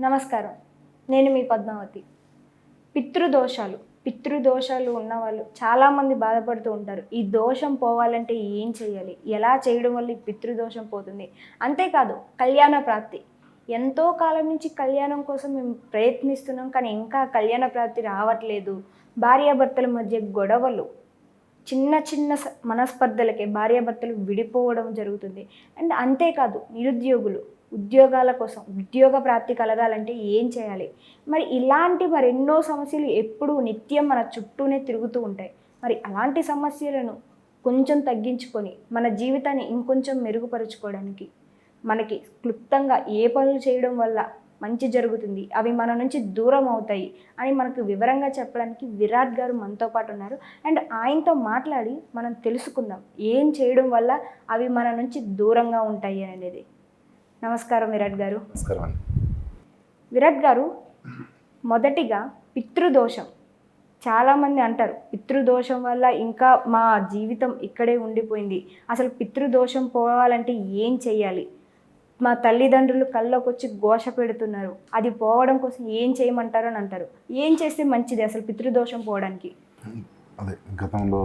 నమస్కారం. నేను మీ పద్మావతి. పితృదోషాలు. పితృదోషాలు ఉన్నవాళ్ళు చాలామంది బాధపడుతూ ఉంటారు. ఈ దోషం పోవాలంటే ఏం చేయాలి? ఎలా చేయడం వల్ల ఈ పితృదోషం పోతుంది? అంతేకాదు కళ్యాణ ప్రాప్తి. ఎంతో కాలం నుంచి కళ్యాణం కోసం మేము ప్రయత్నిస్తున్నాం కానీ ఇంకా కళ్యాణ ప్రాప్తి రావట్లేదు. భార్యాభర్తల మధ్య గొడవలు. చిన్న చిన్న మనస్పర్ధలకే భార్యాభర్తలు విడిపోవడం జరుగుతుంది. అండ్ అంతేకాదు నిరుద్యోగులు. ఉద్యోగాల కోసం ఉద్యోగ ప్రాప్తి కలగాలంటే ఏం చేయాలి? మరి ఇలాంటి మరెన్నో సమస్యలు ఎప్పుడూ నిత్యం మన చుట్టూనే తిరుగుతూ ఉంటాయి. మరి అలాంటి సమస్యలను కొంచెం తగ్గించుకొని మన జీవితాన్ని ఇంకొంచెం మెరుగుపరుచుకోవడానికి మనకి క్లుప్తంగా ఏ పనులు చేయడం వల్ల మంచి జరుగుతుంది అవి మన నుంచి దూరం అవుతాయి అని మనకు వివరంగా చెప్పడానికి విరాట్ గారు మనతో పాటు ఉన్నారు. అండ్ ఆయనతో మాట్లాడి మనం తెలుసుకుందాం ఏం చేయడం వల్ల అవి మన నుంచి దూరంగా ఉంటాయి అనేది. నమస్కారం విరాట్ గారు. నమస్కారం అండి. విరాట్ గారు మొదటిగా పితృదోషం. చాలామంది అంటారు పితృదోషం వల్ల ఇంకా మా జీవితం ఇక్కడే ఉండిపోయింది. అసలు పితృదోషం పోవాలంటే ఏం చెయ్యాలి? మా తల్లిదండ్రులు కల్లోకి వచ్చి ఘోష పెడుతున్నారు. అది పోవడం కోసం ఏం చేయమంటారు అని అంటారు. ఏం చేస్తే మంచిది అసలు పితృదోషం పోవడానికి? అదే గతంలో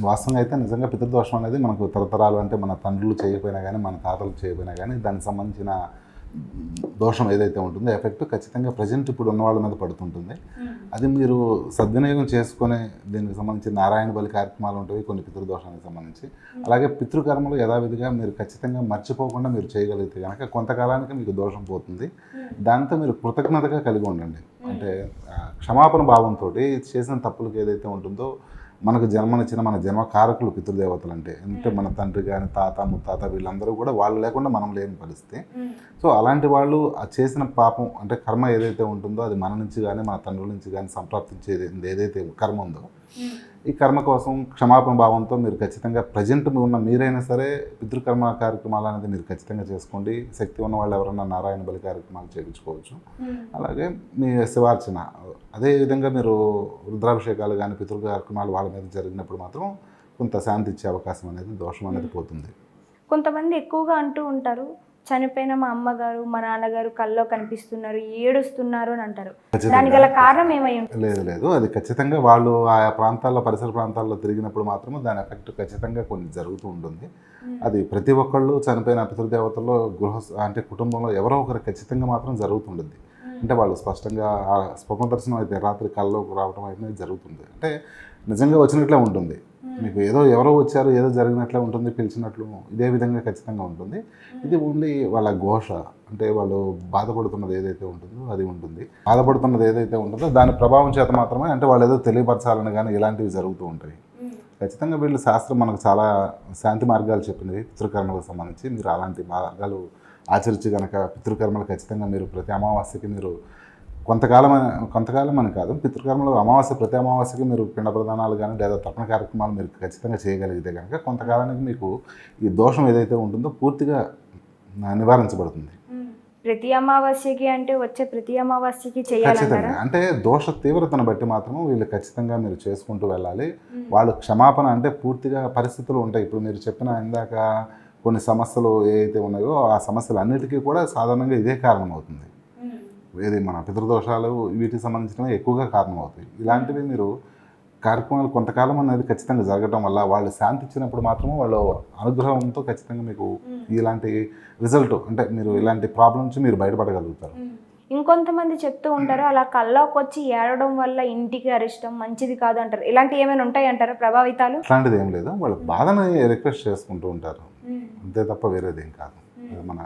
వాస్తవంగా అయితే నిజంగా పితృదోషం అనేది మనకు తరతరాలు అంటే మన తండ్రులు చేయకపోయినా కానీ మన తాతలు చేయకపోయినా కానీ దానికి సంబంధించిన దోషం ఏదైతే ఉంటుందో ఎఫెక్ట్ ఖచ్చితంగా ప్రజెంట్ ఇప్పుడు ఉన్న వాళ్ళ మీద పడుతుంటుంది. అది మీరు సద్వినియోగం చేసుకునే దీనికి సంబంధించి నారాయణ బలి కార్యక్రమాలు ఉంటాయి కొన్ని పితృదోషానికి సంబంధించి. అలాగే పితృకర్మలు యథావిధిగా మీరు ఖచ్చితంగా మర్చిపోకుండా మీరు చేయగలిగితే కనుక కొంతకాలానికి మీకు దోషం పోతుంది. దాంతో మీరు కృతజ్ఞతగా కలిగి ఉండండి. అంటే క్షమాపణ భావంతో చేసిన తప్పులకు ఏదైతే ఉంటుందో మనకు జన్మనిచ్చిన మన జన్మ కారకులు పితృదేవతలు అంటే అంటే మన తండ్రి కానీ తాత ముత్తాత వీళ్ళందరూ కూడా వాళ్ళు లేకుండా మనం లేని పరిస్థితి. సో అలాంటి వాళ్ళు ఆ చేసిన పాపం అంటే కర్మ ఏదైతే ఉంటుందో అది మన నుంచి కానీ మన తండ్రుల నుంచి కానీ సంప్రాప్తించేది ఏదైతే కర్మ ఉందో ఈ కర్మ కోసం క్షమాపణ భావంతో మీరు ఖచ్చితంగా ప్రజెంట్ ఉన్న మీరైనా సరే పితృకర్మ కార్యక్రమాలు అనేది మీరు ఖచ్చితంగా చేసుకోండి. శక్తి ఉన్న వాళ్ళు ఎవరైనా నారాయణ బలి కార్యక్రమాలు చేయించుకోవచ్చు. అలాగే మీ శివార్చన అదే విధంగా మీరు రుద్రాభిషేకాలు కానీ పితృ కార్యక్రమాలు వాళ్ళ మీద జరిగినప్పుడు మాత్రం కొంత శాంతి ఇచ్చే అవకాశం అనేది దోషం అనేది పోతుంది. కొంతమంది ఎక్కువగా అంటూ ఉంటారు చనిపోయిన మా అమ్మగారు మా నాన్నగారు కల్లో కనిపిస్తున్నారు ఏడుస్తున్నారు అని అంటారు. దానికి గల కారణం ఏమై లేదు లేదు. అది ఖచ్చితంగా వాళ్ళు ఆయా ప్రాంతాల్లో పరిసర ప్రాంతాల్లో తిరిగినప్పుడు మాత్రం దాని ఎఫెక్ట్ ఖచ్చితంగా కొన్ని జరుగుతూ ఉంటుంది. అది ప్రతి ఒక్కళ్ళు చనిపోయిన పితృదేవతల్లో గృహ అంటే కుటుంబంలో ఎవరో ఒకరు ఖచ్చితంగా మాత్రం జరుగుతుంటుంది. అంటే వాళ్ళు స్పష్టంగా ఆ స్వప్న దర్శనం అయితే రాత్రి కల్లోకి రావడం అయితే జరుగుతుంది. అంటే నిజంగా వచ్చినట్లే ఉంటుంది. మీకు ఏదో ఎవరో వచ్చారు ఏదో జరిగినట్లే ఉంటుంది పిలిచినట్లు ఇదే విధంగా ఖచ్చితంగా ఉంటుంది. ఇది ఓన్లీ వాళ్ళ ఘోష అంటే వాళ్ళు బాధపడుతున్నది ఏదైతే ఉంటుందో అది ఉంటుంది. బాధపడుతున్నది ఏదైతే ఉంటుందో దాని ప్రభావం చేత మాత్రమే అంటే వాళ్ళు ఏదో తెలియపరచాలని కానీ ఇలాంటివి జరుగుతూ ఉంటాయి. ఖచ్చితంగా వీళ్ళు శాస్త్రం మనకు చాలా శాంతి మార్గాలు చెప్పినవి పితృకర్మలకు సంబంధించి. మీరు అలాంటి మార్గాలు ఆచరించి కనుక పితృకర్మలు ఖచ్చితంగా మీరు ప్రతి అమావాస్యకి మీరు కొంతకాలం కొంతకాలం అని కాదు పితృకర్మలు అమావాస్య ప్రతి అమావాస్యకి మీరు పిండ ప్రదానాలు కానీ లేదా తర్పణ కార్యక్రమాలు మీరు ఖచ్చితంగా చేయగలిగితే కనుక కొంతకాలానికి మీకు ఈ దోషం ఏదైతే ఉంటుందో పూర్తిగా నివారించబడుతుంది. ప్రతి అమావాస్యకి అంటే వచ్చే ప్రతి అమావాస్యకి ఖచ్చితంగా. అంటే దోష తీవ్రతను బట్టి మాత్రం వీళ్ళు ఖచ్చితంగా మీరు చేసుకుంటూ వెళ్ళాలి. వాళ్ళు క్షమాపణ అంటే పూర్తిగా పరిస్థితులు ఉంటాయి. ఇప్పుడు మీరు చెప్పిన ఇందాక కొన్ని సమస్యలు ఏవైతే ఉన్నాయో ఆ సమస్యలు అన్నిటికీ కూడా సాధారణంగా ఇదే కారణం అవుతుంది ఏది మన పితృదోషాలు వీటికి సంబంధించినవి ఎక్కువగా కారణం అవుతాయి ఇలాంటివి మీరు కార్యక్రమాలు కొంతకాలం అనేది ఖచ్చితంగా జరగడం వల్ల వాళ్ళు శాంతి ఇచ్చినప్పుడు మాత్రమే వాళ్ళు అనుగ్రహంతో ఖచ్చితంగా మీకు ఇలాంటి రిజల్ట్ అంటే మీరు ఇలాంటి ప్రాబ్లం నుంచి మీరు బయటపడగలుగుతారు. ఇంకొంతమంది చెప్తూ ఉంటారు అలా కల్లోకి వచ్చి ఏడవడం వల్ల ఇంటికి అరిష్టం మంచిది కాదు అంటారు. ఇలాంటివి ఏమైనా ఉంటాయి అంటారా ప్రభావితాలు? అట్లాంటిది ఏం లేదు. వాళ్ళ బాధని రిక్వెస్ట్ చేసుకుంటూ ఉంటారు. అంతే తప్ప వేరేది ఏం కాదు. మన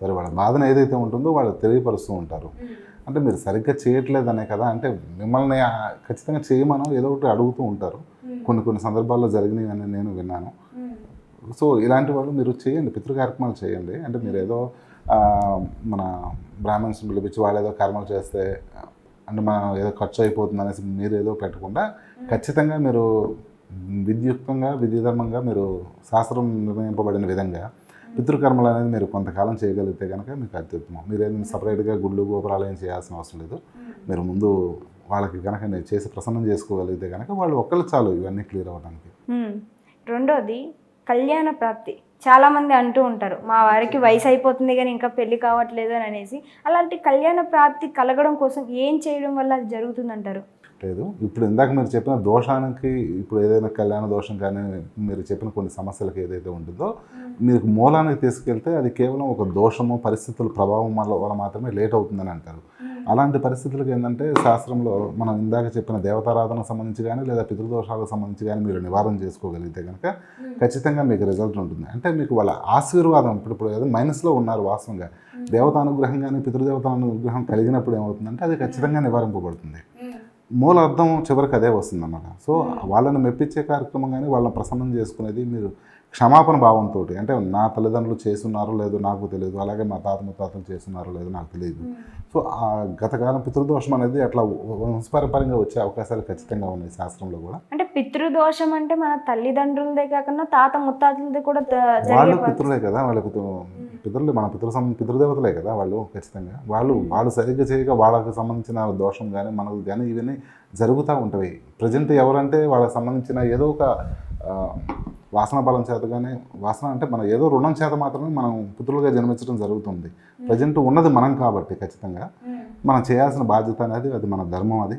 సరే వాళ్ళ బాధన ఏదైతే ఉంటుందో వాళ్ళు తెలియపరుస్తూ ఉంటారు. అంటే మీరు సరిగ్గా చేయట్లేదనే కదా అంటే మిమ్మల్ని ఖచ్చితంగా చేయమనం ఏదో ఒకటి అడుగుతూ ఉంటారు. కొన్ని కొన్ని సందర్భాల్లో జరిగినాయి అని నేను విన్నాను. సో ఇలాంటి వాళ్ళు మీరు చేయండి పితృ కార్యక్రమాలు చేయండి. అంటే మీరు ఏదో మన బ్రాహ్మణ్స్ పిలిపించి వాళ్ళు ఏదో కర్మలు చేస్తే అంటే మన ఏదో ఖర్చు అయిపోతుంది అనేసి మీరు ఏదో పెట్టకుండా ఖచ్చితంగా మీరు విద్యుక్తంగా విధిధర్మంగా మీరు శాస్త్రం నిర్ణయింపబడిన విధంగా పితృకర్మలు అనేది మీరు కొంతకాలం చేయగలిగితే కనుక మీకు అత్యుత్తమం మీరు సపరేట్గా గుళ్ళు గోపురాలు ఏం చేయాల్సిన అవసరం లేదు. మీరు ముందు వాళ్ళకి కనుక నేను చేసి ప్రసన్నం చేసుకోగలిగితే కనుక వాళ్ళు ఒక్కళ్ళు చాలు ఇవన్నీ క్లియర్ అవ్వడానికి. రెండోది కళ్యాణ ప్రాప్తి. చాలా మంది అంటూ ఉంటారు మా వారికి వయసు అయిపోతుంది కానీ ఇంకా పెళ్ళి కావట్లేదు అని అనేసి. అలాంటి కళ్యాణ ప్రాప్తి కలగడం కోసం ఏం చేయడం వల్ల అది జరుగుతుందంటారు? లేదు. ఇప్పుడు ఇందాక మీరు చెప్పిన దోషానికి ఇప్పుడు ఏదైనా కళ్యాణ దోషం కానీ మీరు చెప్పిన కొన్ని సమస్యలకు ఏదైతే ఉంటుందో మీకు మూలానికి తీసుకెళ్తే అది కేవలం ఒక దోషము పరిస్థితుల ప్రభావం వల్ల వల్ల మాత్రమే లేట్ అవుతుందని అంటారు. అలాంటి పరిస్థితులకు ఏంటంటే శాస్త్రంలో మనం ఇందాక చెప్పిన దేవతారాధనకు సంబంధించి కానీ లేదా పితృదోషాలకు సంబంధించి కానీ మీరు నివారణ చేసుకోగలిగితే కనుక ఖచ్చితంగా మీకు రిజల్ట్ ఉంటుంది. అంటే మీకు వాళ్ళ ఆశీర్వాదం ఇప్పుడు ఇప్పుడు ఏదో మైనస్లో ఉన్నారు వాస్తవంగా. దేవత అనుగ్రహం కానీ పితృదేవత అనుగ్రహం కలిగినప్పుడు ఏమవుతుందంటే అది ఖచ్చితంగా నివారింపబడుతుంది. మూల అర్థం చివరికి అదే వస్తుంది అన్నమాట సో వాళ్ళని మెప్పించే కార్యక్రమం కానీ వాళ్ళని ప్రసన్నం చేసుకునేది మీరు క్షమాపణ భావంతో అంటే నా తల్లిదండ్రులు చేస్తున్నారో లేదో నాకు తెలియదు అలాగే మా తాత ముత్తాతలు చేస్తున్నారో లేదో నాకు తెలియదు. సో ఆ గతకాలం పితృదోషం అనేది అట్లా వంశపరపరంగా వచ్చే అవకాశాలు ఖచ్చితంగా ఉన్నాయి శాస్త్రంలో కూడా. అంటే పితృదోషం అంటే మన తల్లిదండ్రులదే కాకుండా తాత ముత్తాతలది కూడా వాళ్ళు పితృలే కదా వాళ్ళ పితృ పితరులు మన పితృ సం పితృదేవతలే కదా వాళ్ళు ఖచ్చితంగా. వాళ్ళు వాళ్ళు సరిగ్గా చేయక వాళ్ళకి సంబంధించిన దోషం కానీ మనకు కానీ ఇవన్నీ జరుగుతూ ఉంటాయి. ప్రజెంట్ ఎవరంటే వాళ్ళకి సంబంధించిన ఏదో ఒక వాసన బలం చేత కానీ వాసన అంటే మన ఏదో రుణం చేత మాత్రమే మనం పుత్రులుగా జన్మించడం జరుగుతుంది. ప్రజెంట్ ఉన్నది మనం కాబట్టి ఖచ్చితంగా. మనం చేయాల్సిన బాధ్యత అనేది అది మన ధర్మం అది.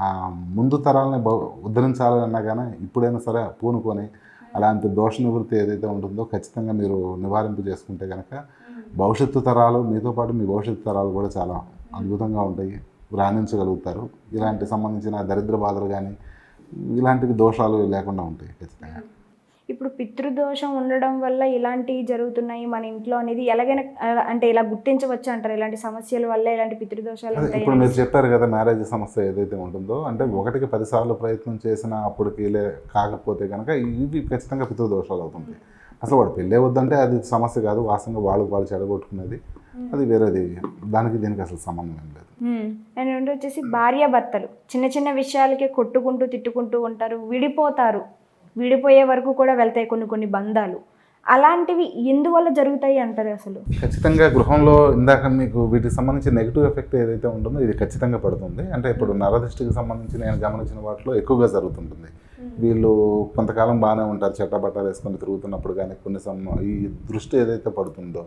ఆ ముందు తరాలని బ- ఉద్ధరించాలని అన్నా కానీ ఇప్పుడైనా సరే పూనుకొని అలాంటి దోష నివృత్తి ఏదైతే ఉంటుందో ఖచ్చితంగా మీరు నివారింపు చేసుకుంటే కనుక భవిష్యత్తు తరాలు మీతో పాటు మీ భవిష్యత్తు తరాలు కూడా చాలా అద్భుతంగా ఉంటాయి. రాణించగలుగుతారు. ఇలాంటి సంబంధించిన దరిద్ర బాధలు కానీ ఇలాంటివి దోషాలు లేకుండా ఉంటాయి ఖచ్చితంగా. ఇప్పుడు పితృదోషం ఉండడం వల్ల ఇలాంటివి జరుగుతున్నాయి మన ఇంట్లో అనేది ఎలాగైనా అంటే ఇలా గుర్తించవచ్చు అంటారు. ఇలాంటి సమస్యల వల్ల ఇలాంటి పితృదోషాలు ఇప్పుడు మీరు చెప్పారు కదా మ్యారేజ్ సమస్య ఏదైతే ఉంటుందో అంటే ఒకటికి పదిసార్లు ప్రయత్నం చేసిన అప్పటికి లే కాకపోతే కనుక ఇవి ఖచ్చితంగా పితృదోషాలు అవుతుంది అసలు వాడు పెళ్ళే వద్దంటే అది సమస్య కాదు వాస్తవంగా వాళ్ళు వాళ్ళు చెడగొట్టుకునేది అది వేరేది. దానికి దీనికి అసలు సంబంధం ఏం లేదు. అండ్ రెండో వచ్చేసి భార్యాభర్తలు చిన్న చిన్న విషయాలకే కొట్టుకుంటూ తిట్టుకుంటూ ఉంటారు విడిపోతారు. విడిపోయే వరకు కూడా వెళ్తాయి కొన్ని కొన్ని బంధాలు. అలాంటివి ఎందువల్ల జరుగుతాయి అంటారు అసలు? ఖచ్చితంగా గృహంలో ఇందాక మీకు వీటికి సంబంధించి నెగిటివ్ ఎఫెక్ట్ ఏదైతే ఉంటుందో ఇది ఖచ్చితంగా పడుతుంది. అంటే ఇప్పుడు నరదృష్టికి సంబంధించి నేను గమనించిన వాటిలో ఎక్కువగా జరుగుతుంటుంది. వీళ్ళు కొంతకాలం బాగానే ఉంటారు చెట్టబట్టాలు వేసుకొని తిరుగుతున్నప్పుడు కానీ కొన్ని సమ ఈ దృష్టి ఏదైతే పడుతుందో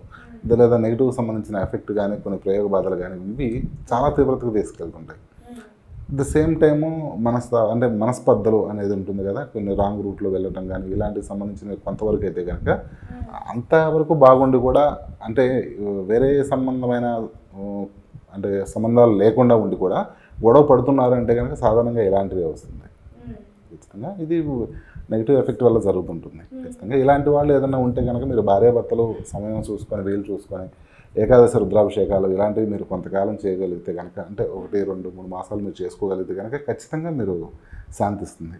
ఇది లేదా నెగిటివ్ సంబంధించిన ఎఫెక్ట్ కానీ కొన్ని ప్రయోగ బాధలు కానీ ఇవి చాలా తీవ్రతకు తీసుకెళ్తుంటాయి. ద సేమ్ టైము మనస్ అంటే మనస్పర్ధలు అనేది ఉంటుంది కదా కొన్ని రాంగ్ రూట్లో వెళ్ళటం కానీ ఇలాంటికి సంబంధించిన కొంతవరకు అయితే కనుక అంతవరకు బాగుండి కూడా అంటే వేరే సంబంధమైన అంటే సంబంధాలు లేకుండా ఉండి కూడా గొడవ పడుతున్నారు అంటే కనుక సాధారణంగా ఇలాంటివే వస్తుంది. ఖచ్చితంగా ఇది నెగిటివ్ ఎఫెక్ట్ వల్ల జరుగుతుంటుంది. ఖచ్చితంగా ఇలాంటి వాళ్ళు ఏదైనా ఉంటే కనుక మీరు భార్యాభర్తలు సమయం చూసుకొని వీలు చూసుకొని ఏకాదశి రుద్రాభిషేకాలు ఇలాంటివి మీరు కొంతకాలం చేయగలిగితే కనుక అంటే ఒకటి రెండు మూడు మాసాలు మీరు చేసుకోగలిగితే కనుక ఖచ్చితంగా మీరు శాంతిస్తుంది.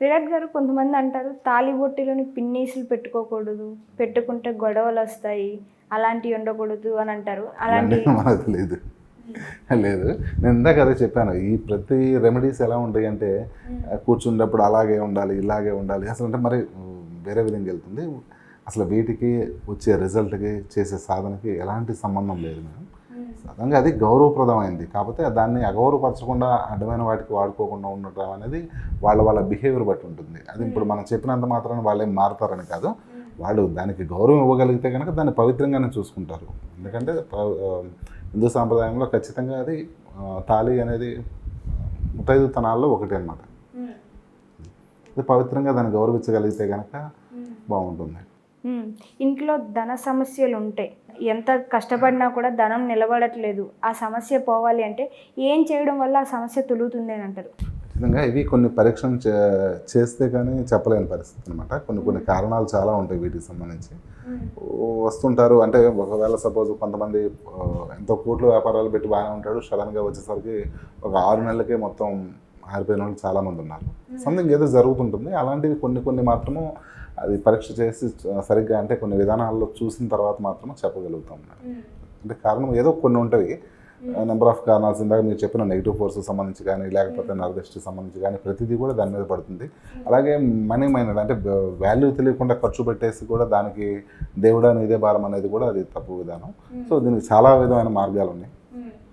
విరాట్ గారు కొంతమంది అంటారు తాలిబొట్టిలోని పిన్నీసులు పెట్టుకోకూడదు పెట్టుకుంటే గొడవలు వస్తాయి అలాంటివి ఉండకూడదు అని అంటారు. అలాంటి మనకు తెలియదు లేదు. నేను ఇందాక అదే చెప్పాను ఈ ప్రతి రెమెడీస్ ఎలా ఉంటాయి అంటే కూర్చున్నప్పుడు అలాగే ఉండాలి ఇలాగే ఉండాలి. అసలు అంటే మరి వేరే విధంగా వెళ్తుంది. అసలు వీటికి వచ్చే రిజల్ట్కి చేసే సాధనకి ఎలాంటి సంబంధం లేదు మేడం. సాధారణంగా అది గౌరవప్రదమైంది. కాకపోతే దాన్ని అగౌరవపరచకుండా అడ్డమైన వాటికి వాడుకోకుండా ఉండటం అనేది వాళ్ళ వాళ్ళ బిహేవియర్ బట్టి ఉంటుంది. అది ఇప్పుడు మనం చెప్పినంత మాత్రాన వాళ్ళేం మారుతారని కాదు. వాళ్ళు దానికి గౌరవం ఇవ్వగలిగితే కనుక దాన్ని పవిత్రంగానే చూసుకుంటారు. ఎందుకంటే హిందూ సాంప్రదాయంలో ఖచ్చితంగా అది తాళి అనేది ముత్తైదు తనాల్లో ఒకటి అనమాట అది పవిత్రంగా దాన్ని గౌరవించగలిగితే కనుక బాగుంటుంది. ఇంట్లో ధన సమస్యలు ఉంటాయి ఎంత కష్టపడినా కూడా ధనం నిలబడట్లేదు. ఆ సమస్య పోవాలి అంటే ఏం చేయడం వల్ల ఆ సమస్య తొలుగుతుంది అని అంటారు? ఖచ్చితంగా ఇవి కొన్ని పరీక్షలు చే- చేస్తే కానీ చెప్పలేని పరిస్థితి అనమాట కొన్ని కొన్ని కారణాలు చాలా ఉంటాయి వీటికి సంబంధించి. వస్తుంటారు. అంటే ఒకవేళ సపోజ్ కొంతమంది ఎంతో కోట్లు వ్యాపారాలు పెట్టి బాగానే ఉంటాడు. సడన్గా వచ్చేసరికి ఒక ఆరు నెలలకే మొత్తం ఆరిపోయిన వాళ్ళు చాలామంది ఉన్నారు. సంథింగ్ ఏదో జరుగుతుంటుంది. అలాంటివి కొన్ని కొన్ని మాత్రము అది పరీక్ష చేసి సరిగ్గా అంటే కొన్ని విధానాల్లో చూసిన తర్వాత మాత్రమే చెప్పగలుగుతాం అంటే కారణం ఏదో కొన్ని ఉంటాయి. నెంబర్ ఆఫ్ కారణాలు ఇందాక మీరు చెప్పిన నెగిటివ్ ఫోర్స్ సంబంధించి కానీ లేకపోతే నరదృష్టికి సంబంధించి కానీ ప్రతిదీ కూడా దాని మీద పడుతుంది. అలాగే మనీ మైనడ్ అంటే వాల్యూ తెలియకుండా ఖర్చు పెట్టేసి కూడా దానికి దేవుడా నీదే భారం అనేది కూడా అది తప్పు విధానం. సో దీనికి చాలా విధమైన మార్గాలు ఉన్నాయి.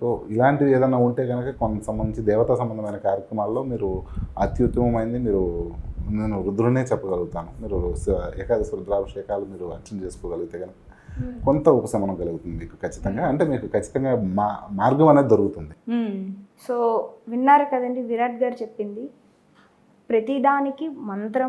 సో ఇలాంటివి ఏదైనా ఉంటే కనుక కొంత సంబంధించి దేవతా సంబంధమైన కార్యక్రమాల్లో మీరు అత్యుత్తమమైంది మీరు నేను రుద్రునే చెప్పగలుగుతాను. మీరు ఏకాదశి రుద్రాభిషేకాలు మీరు అర్చన చేసుకోగలిగితే కనుక కొంత ఉపశమనం కలుగుతుంది మీకు ఖచ్చితంగా. అంటే మీకు ఖచ్చితంగా మా మార్గం అనేది దొరుకుతుంది. సో విన్నారు కదండి విరాట్ గారు చెప్పింది. ప్రతిదానికి మంత్రం